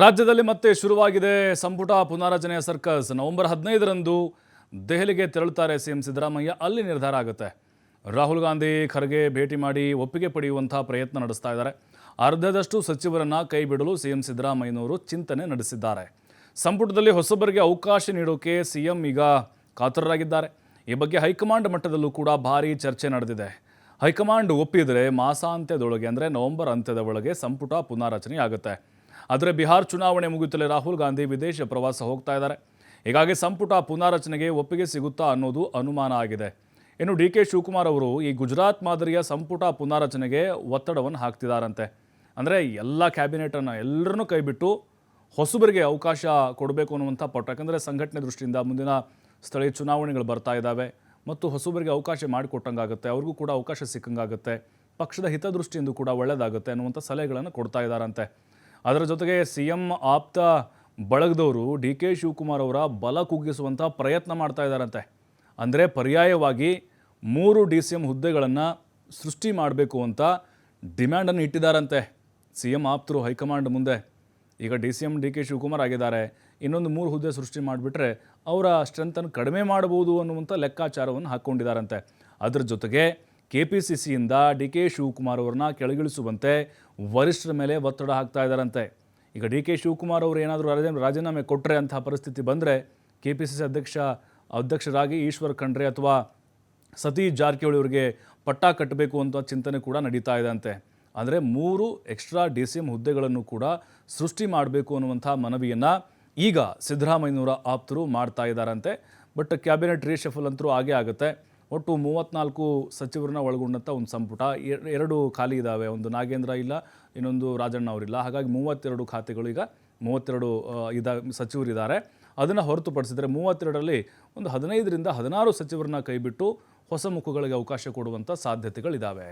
ರಾಜ್ಯದಲ್ಲಿ ಮತ್ತೆ ಶುರುವಾಗಿದೆ ಸಂಪುಟ ಪುನಾರಚನೆಯ ಸರ್ಕಸ್. ನವೆಂಬರ್ ಹದಿನೈದರಂದು ದೆಹಲಿಗೆ ತೆರಳುತ್ತಾರೆ ಸಿಎಂ ಸಿದ್ದರಾಮಯ್ಯ. ಅಲ್ಲಿ ನಿರ್ಧಾರ ಆಗುತ್ತೆ. ರಾಹುಲ್ ಗಾಂಧಿ, ಖರ್ಗೆ ಭೇಟಿ ಮಾಡಿ ಒಪ್ಪಿಗೆ ಪಡೆಯುವಂತಹ ಪ್ರಯತ್ನ ನಡೆಸ್ತಾ ಇದ್ದಾರೆ. ಅರ್ಧದಷ್ಟು ಸಚಿವರನ್ನ ಕೈ ಬಿಡಲು ಸಿಎಂ ಸಿದ್ದರಾಮಯ್ಯನವರು ಚಿಂತನೆ ನಡೆಸಿದ್ದಾರೆ. ಸಂಪುಟದಲ್ಲಿ ಹೊಸಬರಿಗೆ ಅವಕಾಶ ನೀಡೋಕೆ ಸಿಎಂ ಈಗ ಕಾತರರಾಗಿದ್ದಾರೆ. ಈ ಬಗ್ಗೆ ಹೈಕಮಾಂಡ್ ಮಟ್ಟದಲ್ಲೂ ಕೂಡ ಭಾರೀ ಚರ್ಚೆ ನಡೆದಿದೆ. ಹೈಕಮಾಂಡ್ ಒಪ್ಪಿದರೆ ಮಾಸಾಂತ್ಯದೊಳಗೆ ಅಂದರೆ ನವೆಂಬರ್ ಅಂತ್ಯದ ಒಳಗೆ ಸಂಪುಟ ಪುನಾರಚನೆ ಆಗುತ್ತೆ ಆದರೆ ಬಿಹಾರ್ ಚುನಾವಣೆ ಮುಗಿಯುತ್ತಲೇ ರಾಹುಲ್ ಗಾಂಧಿ ವಿದೇಶ ಪ್ರವಾಸ ಹೋಗ್ತಾ ಇದ್ದಾರೆ. ಹೀಗಾಗಿ ಸಂಪುಟ ಪುನಾರಚನೆಗೆ ಒಪ್ಪಿಗೆ ಸಿಗುತ್ತಾ ಅನ್ನೋದು ಅನುಮಾನ ಆಗಿದೆ. ಇನ್ನು ಡಿ ಕೆ ಶಿವಕುಮಾರ್ ಅವರು ಈ ಗುಜರಾತ್ ಮಾದರಿಯ ಸಂಪುಟ ಪುನಾರಚನೆಗೆ ಒತ್ತಡವನ್ನು ಹಾಕ್ತಿದ್ದಾರಂತೆ ಅಂದರೆ ಎಲ್ಲ ಕ್ಯಾಬಿನೆಟನ್ನು ಎಲ್ಲರನ್ನೂ ಕೈಬಿಟ್ಟು ಹೊಸಬರಿಗೆ ಅವಕಾಶ ಕೊಡಬೇಕು ಅನ್ನುವಂಥ ಪಟ್ಟು. ಯಾಕಂದರೆ ಸಂಘಟನೆ ದೃಷ್ಟಿಯಿಂದ ಮುಂದಿನ ಸ್ಥಳೀಯ ಚುನಾವಣೆಗಳು ಬರ್ತಾ ಇದ್ದಾವೆ. ಮತ್ತು ಹೊಸಬರಿಗೆ ಅವಕಾಶ ಮಾಡಿಕೊಟ್ಟಂಗಾಗುತ್ತೆ. ಅವ್ರಿಗೂ ಕೂಡ ಅವಕಾಶ ಸಿಕ್ಕಂಗಾಗುತ್ತೆ. ಪಕ್ಷದ ಹಿತದೃಷ್ಟಿಯಿಂದ ಕೂಡ ಒಳ್ಳೆಯದಾಗುತ್ತೆ ಅನ್ನುವಂಥ ಸಲಹೆಗಳನ್ನು ಕೊಡ್ತಾ ಇದ್ದಾರಂತೆ. ಅದರ ಜೊತೆಗೆ ಸಿ ಎಂ ಆಪ್ತ ಬಳಗದವರು ಡಿ ಕೆ ಶಿವಕುಮಾರ್ ಅವರ ಬಲ ಕುಗ್ಗಿಸುವಂಥ ಪ್ರಯತ್ನ ಮಾಡ್ತಾ ಇದ್ದಾರಂತೆ. ಅಂದರೆ ಪರ್ಯಾಯವಾಗಿ ಮೂರು ಡಿ ಸಿ ಎಂ ಹುದ್ದೆಗಳನ್ನು ಸೃಷ್ಟಿ ಮಾಡಬೇಕು ಅಂತ ಡಿಮ್ಯಾಂಡನ್ನು ಇಟ್ಟಿದ್ದಾರಂತೆ ಸಿ ಎಂ ಆಪ್ತರು ಹೈಕಮಾಂಡ್ ಮುಂದೆ. ಈಗ D C M D K Shivakumar ಆಗಿದ್ದಾರೆ. ಇನ್ನೊಂದು ಮೂರು ಹುದ್ದೆ ಸೃಷ್ಟಿ ಮಾಡಿಬಿಟ್ರೆ ಅವರ ಸ್ಟ್ರೆಂತನ್ನು ಕಡಿಮೆ ಮಾಡ್ಬೋದು ಅನ್ನುವಂಥ ಲೆಕ್ಕಾಚಾರವನ್ನು ಹಾಕ್ಕೊಂಡಿದ್ದಾರಂತೆ ಅದರ ಜೊತೆಗೆ ಕೆ ಪಿ ಸಿ ಸಿಯಿಂದ ಡಿ ಕೆ ಶಿವಕುಮಾರ್ ಅವರನ್ನ ಕೆಳಗಿಳಿಸುವಂತೆ ವರಿಷ್ಠರ ಮೇಲೆ ಒತ್ತಡ ಹಾಕ್ತಾ ಇದ್ದಾರಂತೆ. ಈಗ ಡಿ ಕೆ ಶಿವಕುಮಾರ್ ಅವರು ಏನಾದರೂ ರಾಜೀನಾಮೆ ರಾಜೀನಾಮೆ ಕೊಟ್ಟರೆ ಅಂತಹ ಪರಿಸ್ಥಿತಿ ಬಂದರೆ ಕೆ ಪಿ ಸಿ ಸಿ ಅಧ್ಯಕ್ಷ, ಅಧ್ಯಕ್ಷರಾಗಿ ಈಶ್ವರ್ ಖಂಡ್ರೆ ಅಥವಾ ಸತೀಶ್ ಜಾರಕಿಹೊಳಿ ಅವರಿಗೆ ಪಟ್ಟ ಕಟ್ಟಬೇಕು ಅಂತ ಚಿಂತನೆ ಕೂಡ ನಡೀತಾ ಇದೆ ಅಂತೆ ಅಂದರೆ ಮೂರು ಎಕ್ಸ್ಟ್ರಾ ಡಿ ಸಿ ಎಂ ಹುದ್ದೆಗಳನ್ನು ಕೂಡ ಸೃಷ್ಟಿ ಮಾಡಬೇಕು ಅನ್ನುವಂಥ ಮನವಿಯನ್ನು ಈಗ ಸಿದ್ದರಾಮಯ್ಯನವರ ಆಪ್ತರು ಮಾಡ್ತಾ ಇದ್ದಾರಂತೆ. ಬಟ್ ಕ್ಯಾಬಿನೆಟ್ ರೀಶಫಲ್ ಅಂತರೂ ಆಗೇ ಆಗುತ್ತೆ. ಒಟ್ಟು ಮೂವತ್ತ್ನಾಲ್ಕು ಸಚಿವರನ್ನ ಒಳಗೊಂಡಂಥ ಒಂದು ಸಂಪುಟ. ಎರಡು ಖಾಲಿ ಇದ್ದಾವೆ ಒಂದು ನಾಗೇಂದ್ರ ಇಲ್ಲ, ಇನ್ನೊಂದು ರಾಜಣ್ಣ ಅವರಿಲ್ಲ. ಹಾಗಾಗಿ ಮೂವತ್ತೆರಡು ಖಾತೆಗಳು ಈಗ ಮೂವತ್ತೆರಡು ಇದ, ಸಚಿವರಿದ್ದಾರೆ. ಅದನ್ನು ಹೊರತುಪಡಿಸಿದರೆ ಮೂವತ್ತೆರಡರಲ್ಲಿ ಒಂದು ಹದಿನೈದರಿಂದ ಹದಿನಾರು ಸಚಿವರನ್ನ ಕೈಬಿಟ್ಟು ಹೊಸ ಮುಖಗಳಿಗೆ ಅವಕಾಶ ಕೊಡುವಂಥ ಸಾಧ್ಯತೆಗಳಿದ್ದಾವೆ